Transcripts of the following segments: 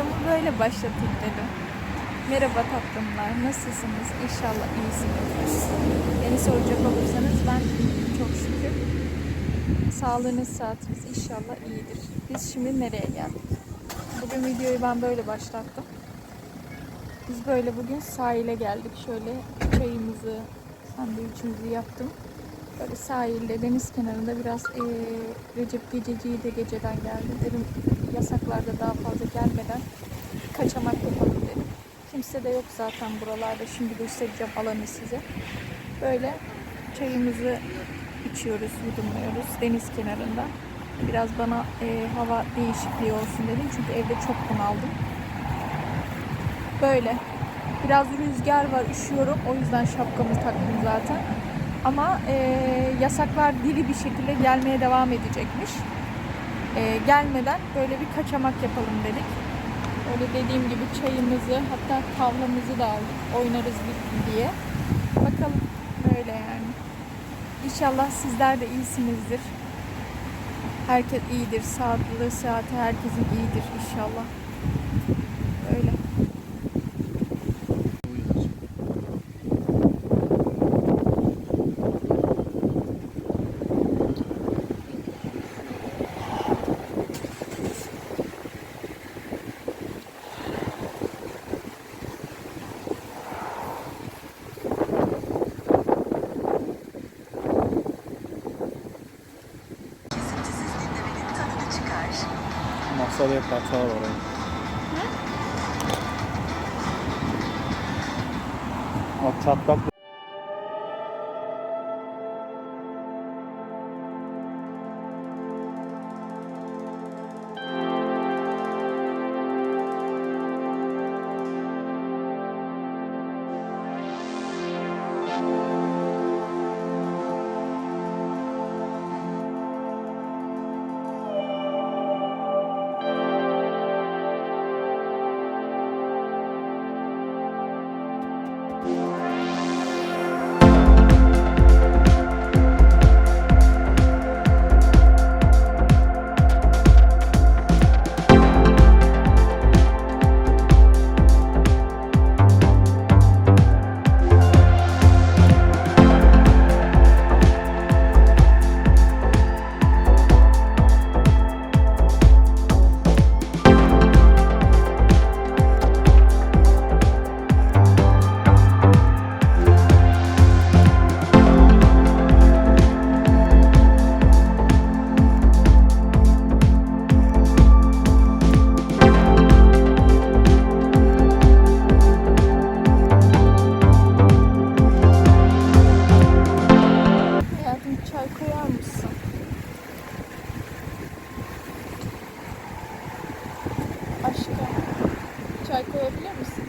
videomu böyle başlatayım dedim. Merhaba tatlımlar, nasılsınız? İnşallah iyisiniz. Beni soracak olursanız ben çok şükür. Sağlığınız, saatiniz inşallah iyidir. Biz şimdi nereye geldik? Bugün videoyu ben böyle başlattım. Biz böyle bugün sahile geldik. Şöyle çayımızı, sandviçimizi yaptım. Böyle sahilde, deniz kenarında biraz eee Recep Gececi'yi de geceden geldi. Dedim yasaklarda daha fazla gelmeden kaçamak yapalım dedim. Kimse de yok zaten buralarda. Şimdi göstereceğim alanı size. Böyle çayımızı içiyoruz, yudumluyoruz deniz kenarında. Biraz bana eee, hava değişikliği olsun dedim. Çünkü evde çok bunaldım. Böyle. Biraz rüzgar var, üşüyorum. O yüzden şapkamı taktım zaten. Ama eee, yasaklar diri bir şekilde gelmeye devam edecekmiş. Eee, gelmeden böyle bir kaçamak yapalım dedik. Öyle dediğim gibi çayımızı hatta tavlamızı da aldık. Oynarız diye. Bakalım böyle yani. İnşallah sizler de iyisinizdir. Herkes iyidir. Sağlıklı saati herkesin iyidir inşallah. Öyle. Masada hep hata var. Çay koyabilir misin?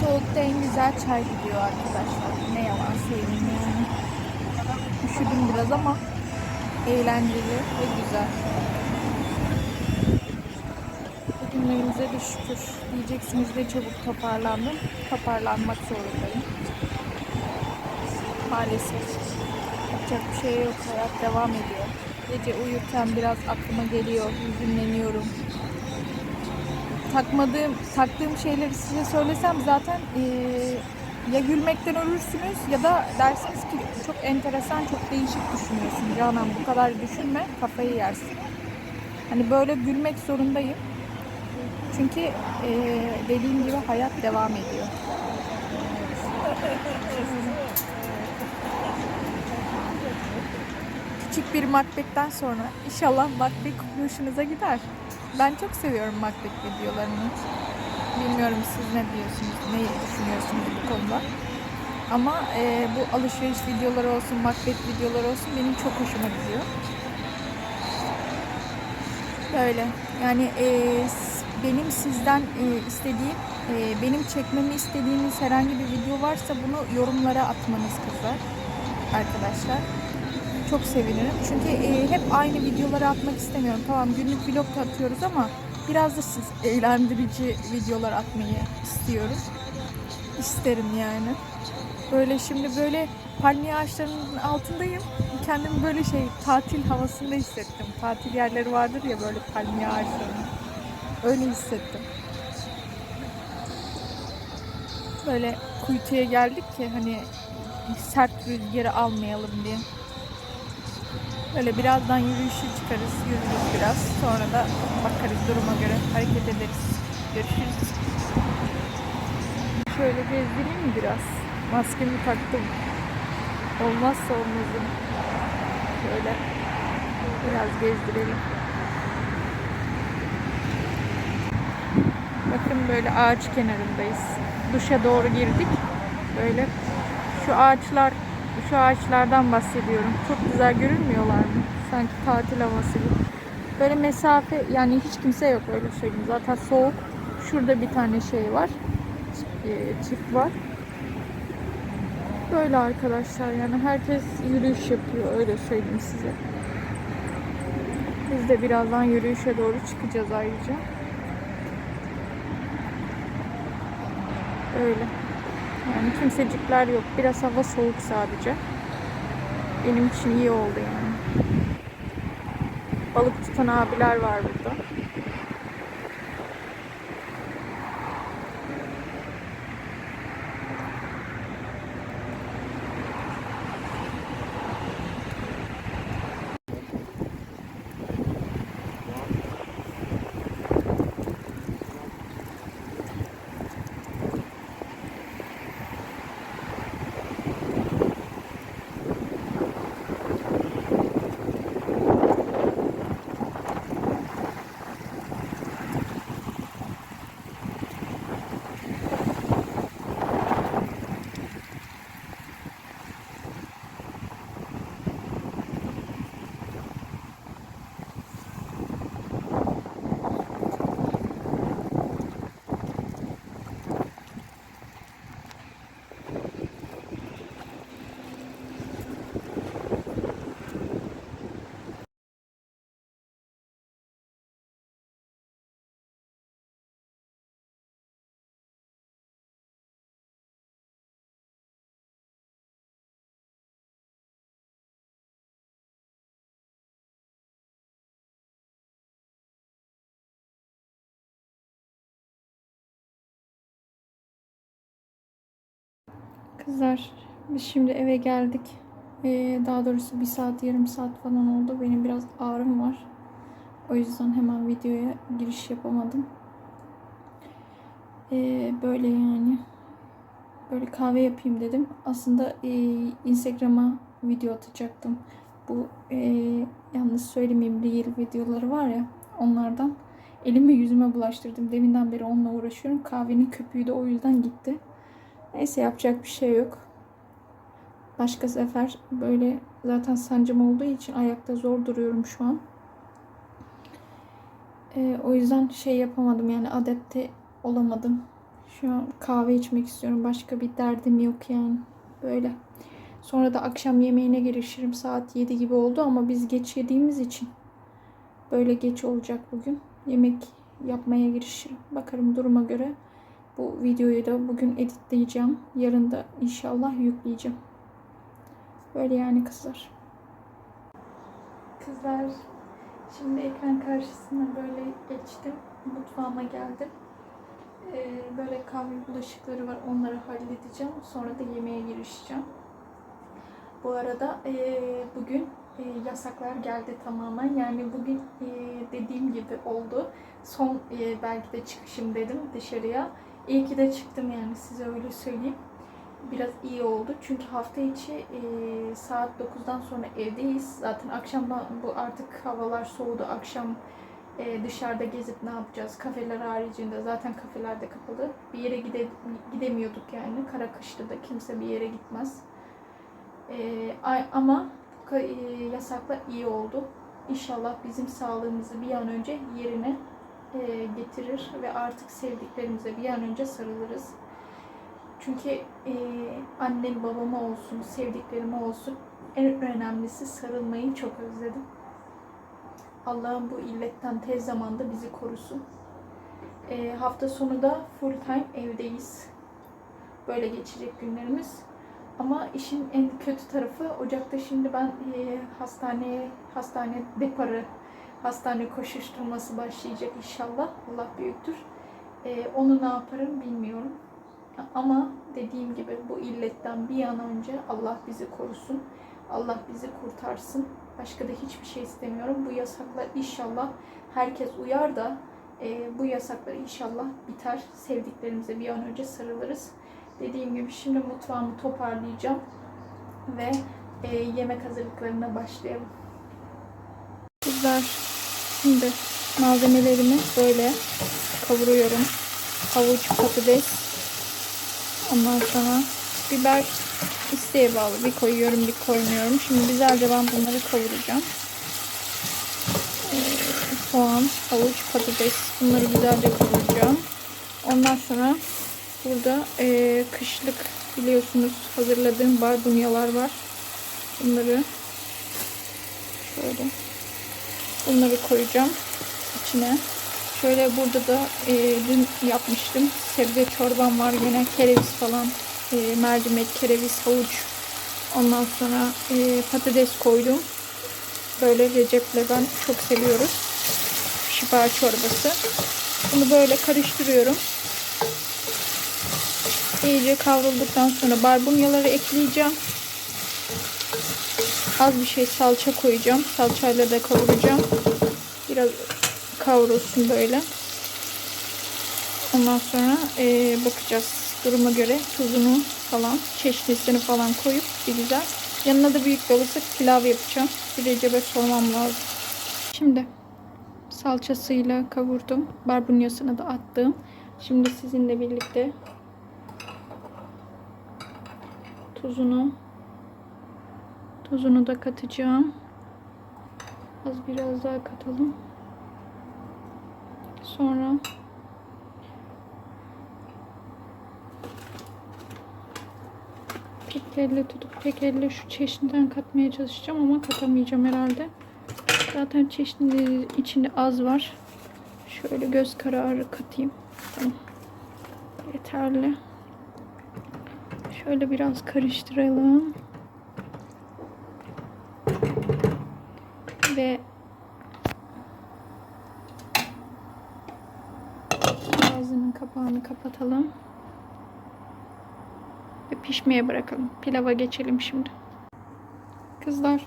Soğukta en güzel çay gidiyor arkadaşlar. Ne yalan söyleyeyim yani. Üşüdüm biraz ama eğlenceli ve güzel. Bugünlerimize de şükür. Diyeceksiniz de çabuk toparlandım. Toparlanmak zorundayım. Maalesef. Yapacak bir şey yok. Hayat devam ediyor. Gece uyurken biraz aklıma geliyor. Hüzünleniyorum. Takmadığım, taktığım şeyleri size söylesem zaten eee, ya gülmekten ölürsünüz ya da dersiniz ki çok enteresan, çok değişik düşünüyorsun. Canan bu kadar düşünme, kafayı yersin. Hani böyle gülmek zorundayım. Çünkü eee, dediğim gibi hayat devam ediyor. Küçük bir Macbeth'ten sonra inşallah Macbeth hoşunuza gider. Ben çok seviyorum Macbeth videolarını. Bilmiyorum siz ne diyorsunuz, ne düşünüyorsunuz bu konuda. Ama e, bu alışveriş videoları olsun, Macbeth videoları olsun benim çok hoşuma gidiyor. Böyle. Yani e, benim sizden e, istediğim, e, benim çekmemi istediğiniz herhangi bir video varsa bunu yorumlara atmanız kızlar. Arkadaşlar. Çok sevinirim. Çünkü e, hep aynı videoları atmak istemiyorum. Tamam günlük vlog da atıyoruz ama biraz da siz eğlendirici videolar atmayı istiyorum. İsterim yani. Böyle şimdi böyle palmiye ağaçlarının altındayım. Kendimi böyle şey tatil havasında hissettim. Tatil yerleri vardır ya böyle palmiye ağaçlarının. Öyle hissettim. Böyle kuytuya geldik ki hani sert rüzgarı almayalım diye. Böyle birazdan yürüyüşe çıkarız, yürürüz biraz. Sonra da bakarız duruma göre hareket ederiz. Görüşürüz. Şöyle gezdireyim mi biraz? Maskemi taktım. Olmazsa olmazım. Şöyle biraz gezdirelim. Bakın böyle ağaç kenarındayız. Duşa doğru girdik. Böyle şu ağaçlar, şu ağaçlardan bahsediyorum. Çok güzel görünmüyorlar mı? Sanki tatil havası gibi. Böyle mesafe yani hiç kimse yok öyle söyleyeyim. Zaten soğuk. Şurada bir tane şey var. Çift- Çift var. Böyle arkadaşlar yani herkes yürüyüş yapıyor öyle söyleyeyim size. Biz de birazdan yürüyüşe doğru çıkacağız ayrıca. Öyle. Yani kimsecikler yok. Biraz hava soğuk sadece. Benim için iyi oldu yani. Balık tutan abiler var burada. Kızlar biz şimdi eve geldik. Ee, daha doğrusu bir saat yarım saat falan oldu. Benim biraz ağrım var. O yüzden hemen videoya giriş yapamadım. Ee, böyle yani. Böyle kahve yapayım dedim. Aslında e, Instagram'a video atacaktım. Bu e, yalnız söylemeyeyim reel videoları var ya onlardan. Elimi yüzüme bulaştırdım. Deminden beri onunla uğraşıyorum. Kahvenin köpüğü de o yüzden gitti. Neyse yapacak bir şey yok. Başka sefer böyle zaten sancım olduğu için ayakta zor duruyorum şu an. Ee, o yüzden şey yapamadım yani adapte olamadım. Şu an kahve içmek istiyorum. Başka bir derdim yok yani. Böyle. Sonra da akşam yemeğine girişirim. Saat 7 gibi oldu ama biz geç yediğimiz için böyle geç olacak bugün. Yemek yapmaya girişirim. Bakarım duruma göre. Bu videoyu da bugün editleyeceğim. Yarın da inşallah yükleyeceğim. Böyle yani kızlar. Kızlar şimdi ekran karşısına böyle geçtim. Mutfağıma geldim. Ee, böyle kahve bulaşıkları var. Onları halledeceğim. Sonra da yemeğe girişeceğim. Bu arada eee, bugün eee, yasaklar geldi tamamen. Yani bugün eee, dediğim gibi oldu. Son eee, belki de çıkışım dedim dışarıya. İyi ki de çıktım yani size öyle söyleyeyim. Biraz iyi oldu. Çünkü hafta içi eee, saat 9'dan sonra evdeyiz. Zaten akşamdan bu artık havalar soğudu. Akşam eee, dışarıda gezip ne yapacağız? Kafeler haricinde zaten kafeler de kapalı. Bir yere gide, gidemiyorduk yani. Kara kışta da kimse bir yere gitmez. Ay- ama e, yasaklar iyi oldu. İnşallah bizim sağlığımızı bir an önce yerine e, getirir ve artık sevdiklerimize bir an önce sarılırız. Çünkü e, annem babama olsun, sevdiklerime olsun en önemlisi sarılmayı çok özledim. Allah'ım bu illetten tez zamanda bizi korusun. E, hafta sonu da full time evdeyiz. Böyle geçecek günlerimiz. Ama işin en kötü tarafı Ocak'ta şimdi ben e, hastaneye, hastane deparı, hastane koşuşturması başlayacak inşallah. Allah büyüktür. E, onu ne yaparım bilmiyorum. Ama dediğim gibi bu illetten bir an önce Allah bizi korusun. Allah bizi kurtarsın. Başka da hiçbir şey istemiyorum. Bu yasaklar inşallah herkes uyar da e, bu yasaklar inşallah biter. Sevdiklerimize bir an önce sarılırız. Dediğim gibi şimdi mutfağımı toparlayacağım ve e, yemek hazırlıklarına başlayalım. Kızlar şimdi malzemelerimi böyle kavuruyorum. Havuç, patates, ondan sonra biber isteğe bağlı bir koyuyorum bir koymuyorum. Şimdi güzelce ben bunları kavuracağım. Soğan, havuç, patates bunları güzelce kavuracağım. Ondan sonra burada e, kışlık biliyorsunuz hazırladığım barbunyalar var. Bunları şöyle bunları koyacağım içine. Şöyle burada da e, dün yapmıştım. Sebze çorbam var yine kereviz falan. E, mercimek, kereviz, havuç. Ondan sonra e, patates koydum. Böyle Recep'le ben çok seviyoruz. Şifa çorbası. Bunu böyle karıştırıyorum. İyice kavrulduktan sonra barbunyaları ekleyeceğim. Az bir şey salça koyacağım. Salçayla da kavuracağım. Biraz kavrulsun böyle. Ondan sonra eee, bakacağız duruma göre tuzunu falan çeşnisini falan koyup bir güzel. Yanına da büyük bir pilav yapacağım. Bir Recep'e sormam lazım. Şimdi salçasıyla kavurdum. Barbunyasını da attım. Şimdi sizinle birlikte tuzunu tuzunu da katacağım. Az biraz daha katalım. Sonra tek elle tutup tek elle şu çeşniden katmaya çalışacağım ama katamayacağım herhalde. Zaten çeşninin içinde az var. Şöyle göz kararı katayım. Tamam. Yeterli. Şöyle biraz karıştıralım. Ve kapağını kapatalım. Ve pişmeye bırakalım. Pilava geçelim şimdi. Kızlar,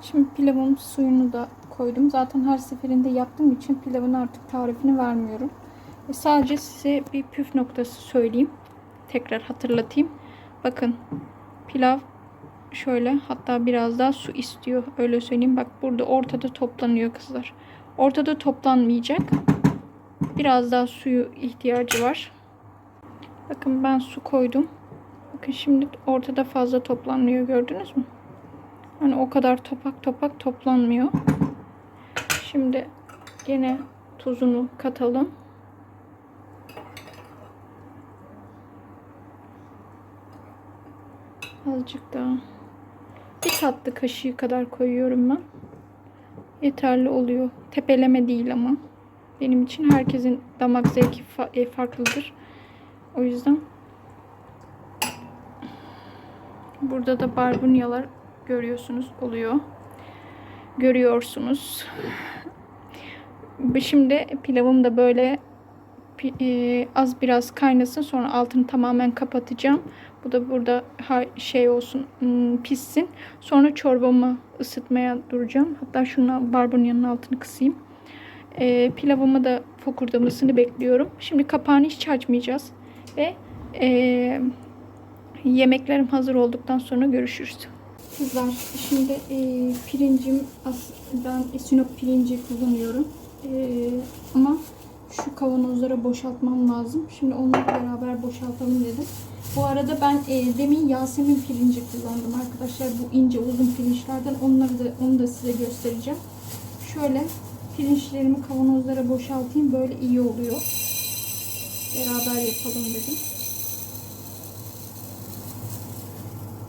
şimdi pilavın suyunu da koydum. Zaten her seferinde yaptığım için pilavın artık tarifini vermiyorum. E sadece size bir püf noktası söyleyeyim. Tekrar hatırlatayım. Bakın pilav şöyle hatta biraz daha su istiyor. Öyle söyleyeyim. Bak burada ortada toplanıyor kızlar. Ortada toplanmayacak. Biraz daha suyu ihtiyacı var. Bakın ben su koydum. Bakın şimdi ortada fazla toplanmıyor gördünüz mü? Hani o kadar topak topak toplanmıyor. Şimdi gene tuzunu katalım. Azıcık daha. Bir tatlı kaşığı kadar koyuyorum ben. Yeterli oluyor. Tepeleme değil ama. Benim için herkesin damak zevki e, farklıdır. O yüzden burada da barbunyalar görüyorsunuz oluyor. Görüyorsunuz. Şimdi pilavım da böyle e, az biraz kaynasın. Sonra altını tamamen kapatacağım. Bu da burada şey olsun pişsin. Sonra çorbamı ısıtmaya duracağım. Hatta şuna barbunyanın altını kısayım. E, pilavımı da fokurdamasını bekliyorum. Şimdi kapağını hiç açmayacağız. Ve e, yemeklerim hazır olduktan sonra görüşürüz. Kızlar şimdi e, pirincim ben Sinop pirinci kullanıyorum. E, ama şu kavanozlara boşaltmam lazım. Şimdi onları beraber boşaltalım dedim. Bu arada ben e, demin Yasemin pirinci kullandım arkadaşlar. Bu ince uzun pirinçlerden onları da onu da size göstereceğim. Şöyle Pirinçlerimi kavanozlara boşaltayım. Böyle iyi oluyor. Beraber yapalım dedim.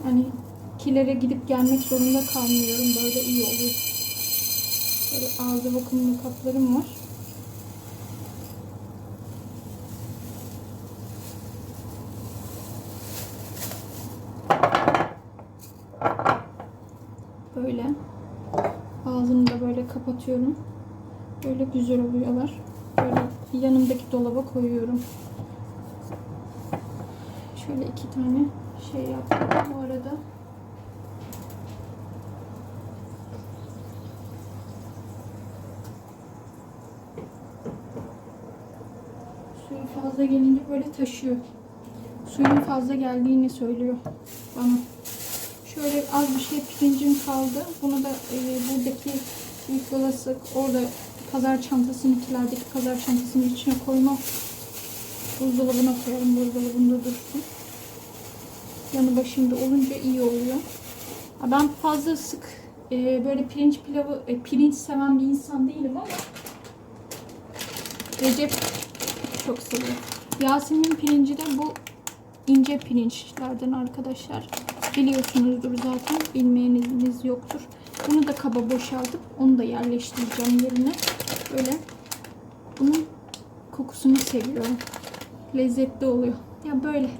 Hani kilere gidip gelmek zorunda kalmıyorum. Böyle iyi oluyor. Böyle ağzı bakımlı kaplarım var. böyle ağzını da böyle kapatıyorum. Böyle güzel oluyorlar. Böyle yanımdaki dolaba koyuyorum. Şöyle iki tane şey yaptım bu arada. Suyu fazla gelince böyle taşıyor. Suyun fazla geldiğini söylüyor bana. Şöyle az bir şey pirincim kaldı. Bunu da e, buradaki olasılık orada pazar çantasının kilerdeki pazar çantasının içine koyma buzdolabına koyarım. Buzdolabında dursun. Yanı başında olunca iyi oluyor. Ben fazla sık e, böyle pirinç pilavı, e, pirinç seven bir insan değilim ama Recep çok seviyor. Yasemin pirinci de bu ince pirinçlerden arkadaşlar. Biliyorsunuzdur zaten. Bilmeyeniniz yoktur. Bunu da kaba boşaltıp onu da yerleştireceğim yerine. Böyle bunun kokusunu seviyorum. Lezzetli oluyor. Ya böyle.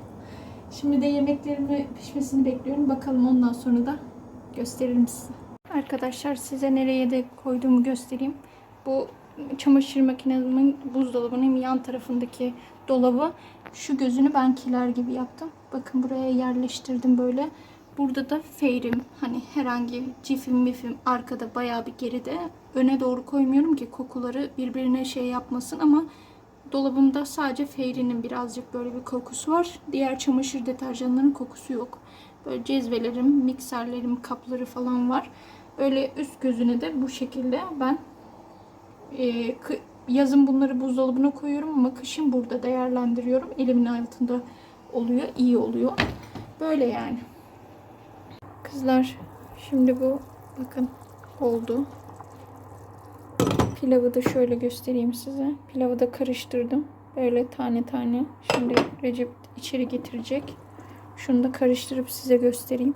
Şimdi de yemeklerimin pişmesini bekliyorum. Bakalım ondan sonra da gösteririm size. Arkadaşlar size nereye de koyduğumu göstereyim. Bu çamaşır makinemin buzdolabının yan tarafındaki dolabı. Şu gözünü ben kiler gibi yaptım. Bakın buraya yerleştirdim böyle. Burada da feyrim hani herhangi cifim mifim arkada bayağı bir geride. Öne doğru koymuyorum ki kokuları birbirine şey yapmasın ama dolabımda sadece feyrinin birazcık böyle bir kokusu var. Diğer çamaşır deterjanlarının kokusu yok. Böyle cezvelerim, mikserlerim, kapları falan var. Böyle üst gözüne de bu şekilde ben e, yazın bunları buzdolabına koyuyorum ama kışın burada değerlendiriyorum. Elimin altında oluyor, iyi oluyor. Böyle yani. Kızlar şimdi bu bakın oldu. Pilavı da şöyle göstereyim size. Pilavı da karıştırdım. Böyle tane tane. Şimdi Recep içeri getirecek. Şunu da karıştırıp size göstereyim.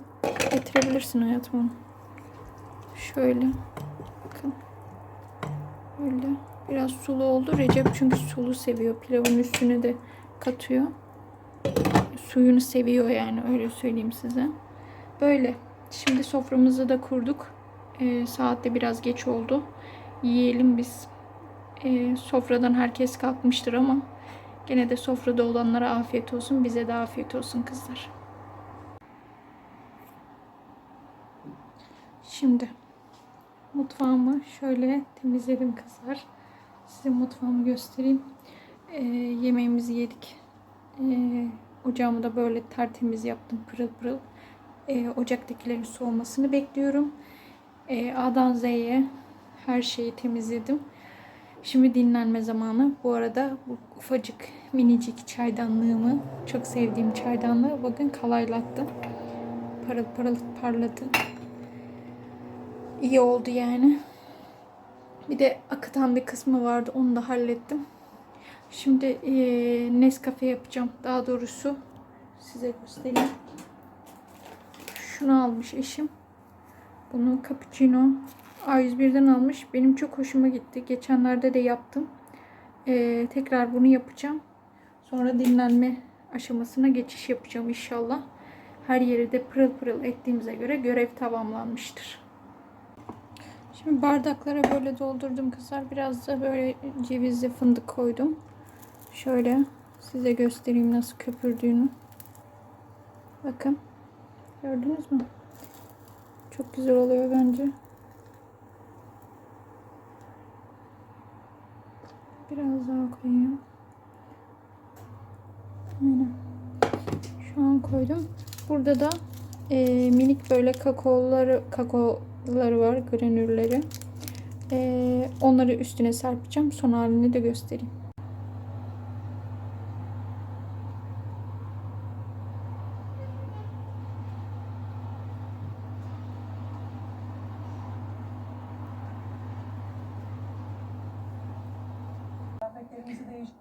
Getirebilirsin hayatım onu. Şöyle. Bakın. Böyle. Biraz sulu oldu. Recep çünkü sulu seviyor. Pilavın üstüne de katıyor. Suyunu seviyor yani öyle söyleyeyim size. Böyle. Şimdi soframızı da kurduk. Ee, saat de biraz geç oldu. Yiyelim biz. Ee, sofradan herkes kalkmıştır ama gene de sofrada olanlara afiyet olsun. Bize de afiyet olsun kızlar. Şimdi mutfağımı şöyle temizledim kızlar. Size mutfağımı göstereyim. Ee, yemeğimizi yedik. Ee, ocağımı da böyle tertemiz yaptım pırıl pırıl. Ee, ocaktakilerin soğumasını bekliyorum. Ee, A'dan Z'ye her şeyi temizledim. Şimdi dinlenme zamanı. Bu arada bu ufacık minicik çaydanlığımı, çok sevdiğim çaydanlığı bakın kalaylattım. Parıl parıl parladı. İyi oldu yani. Bir de akıtan bir kısmı vardı. Onu da hallettim. Şimdi eee Nescafe yapacağım. Daha doğrusu size göstereyim. Şunu almış eşim. Bunu cappuccino A101'den almış. Benim çok hoşuma gitti. Geçenlerde de yaptım. Eee, tekrar bunu yapacağım. Sonra dinlenme aşamasına geçiş yapacağım inşallah. Her yeri de pırıl pırıl ettiğimize göre görev tamamlanmıştır. Şimdi bardaklara böyle doldurdum kızlar. Biraz da böyle cevizli fındık koydum. Şöyle size göstereyim nasıl köpürdüğünü. Bakın. Gördünüz mü? Çok güzel oluyor bence. Biraz daha koyayım. Aynen. Şu an koydum. Burada da e, minik böyle kakaoları kakaoları var, granülleri. E, onları üstüne serpeceğim. Son halini de göstereyim.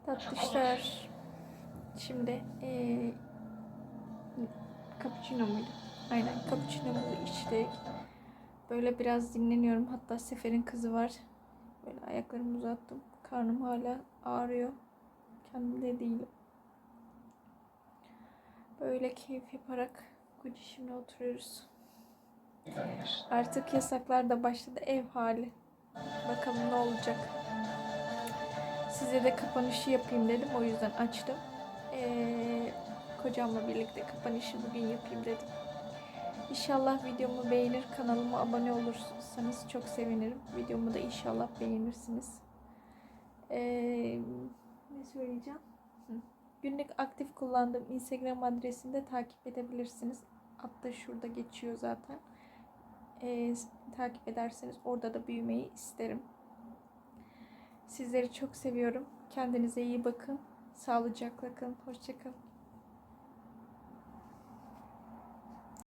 Tatlışlar. Şimdi eee cappuccino muydu? Aynen cappuccino'muzu içtik. Böyle biraz dinleniyorum. Hatta Sefer'in kızı var. Böyle ayaklarımı uzattım. Karnım hala ağrıyor. Kendimde değilim. Böyle keyif yaparak Gucci şimdi oturuyoruz. Artık yasaklar da başladı ev hali. Bakalım ne olacak. Size de kapanışı yapayım dedim. O yüzden açtım. Ee, kocamla birlikte kapanışı bugün yapayım dedim. İnşallah videomu beğenir, kanalıma abone olursanız çok sevinirim. Videomu da inşallah beğenirsiniz. Ee, ne söyleyeceğim? Hı. Günlük aktif kullandığım Instagram adresini de takip edebilirsiniz. Hatta şurada geçiyor zaten. Ee, takip ederseniz orada da büyümeyi isterim. Sizleri çok seviyorum. Kendinize iyi bakın. Sağlıcakla kalın. Hoşçakalın.